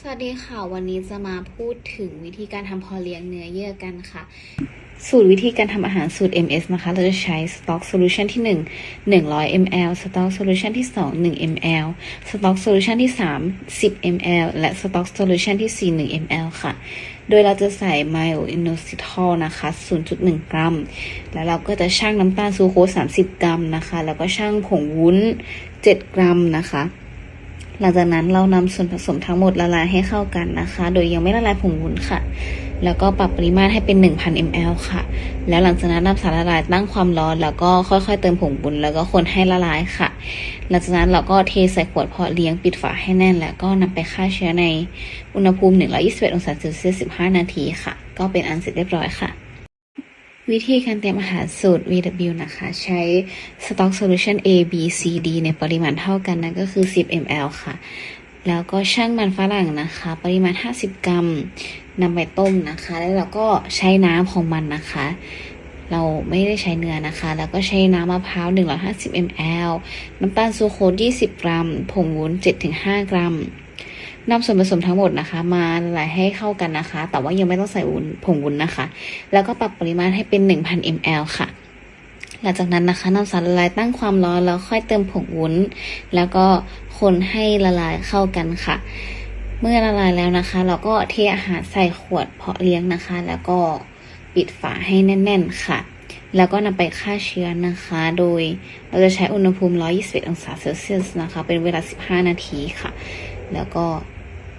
สวัสดีค่ะ วันนี้จะมาพูดถึงวิธีการทำพอเลี้ยงเนื้อเยื่อกันค่ะ สูตรวิธีการทำอาหารสูตร MS นะคะ เราจะใช้ Stock Solution ที่ 1 100 ml Stock Solution ที่ 2 1 ml Stock Solution ที่ 3 10 ml และ Stock Solution ที่ 4 1 ml ค่ะ โดยเราจะใส่ Myo Inositol นะคะ 0.1 กรัม แล้วเราก็จะชั่งน้ำตาลซูโคส30 กรัมนะคะ แล้วก็ชั่งผงวุ้น 7 กรัมนะคะ หลังจากนั้นเรานำส่วนผสมทั้งหมดละลายให้เข้ากันนะคะ โดยยังไม่ละลายผงวุ้นค่ะ แล้วก็ปรับปริมาตรให้เป็น 1,000 ml ค่ะ แล้วหลังจากนั้นนำสารละลายตั้งความร้อน แล้วก็ค่อยๆ เติมผงวุ้นแล้วก็คนให้ละลายค่ะ หลังจากนั้นเราก็เทใส่ขวดเพาะเลี้ยงปิดฝาให้แน่น แล้วก็นำไปฆ่าเชื้อในอุณหภูมิ 121 องศาเซลเซียส 15 นาทีค่ะ ก็เป็นอันเสร็จเรียบร้อยค่ะ วิธีการเตรียมอาหารสูตร VW นะคะ ใช้ Stock Solution A B C D ในปริมาณเท่ากันนั่นก็คือ 10 ml ค่ะ แล้วก็ช่างมันฝรั่งนะคะ ปริมาณ 50 กรัมนำไปต้มนะคะ แล้วเราก็ใช้น้ำของมันนะคะ เราไม่ได้ใช้เนื้อนะคะ แล้วก็ใช้น้ำมะพร้าว 150 ml น้ำตาลซูโคส20 กรัม ผงวุ้น 7-5 กรัม นำส่วนผสมทั้งหมดนะคะ มาละลายให้เข้ากันนะคะ แต่ว่ายังไม่ต้องใส่วุ้นผงวุ้นนะคะ แล้วก็ปรับปริมาณให้เป็น 1,000 ml ค่ะ หลังจากนั้นนะคะนำสารละลายตั้งความร้อนแล้วค่อยเติมผงวุ้น แล้วก็คนให้ละลายเข้ากันค่ะ เมื่อละลายแล้วนะคะ เราก็เทอาหารใส่ขวดเพาะเลี้ยงนะคะ แล้วก็ปิดฝาให้แน่น ๆ ค่ะ แล้วก็นำไปฆ่าเชื้อนะคะ โดยเราจะใช้อุณหภูมิ 121 องศาเซลเซียสนะคะ เป็นเวลา 15 นาทีค่ะ แล้วก็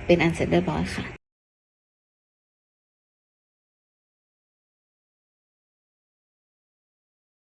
เป็นอันเสร็จเรียบร้อยค่ะ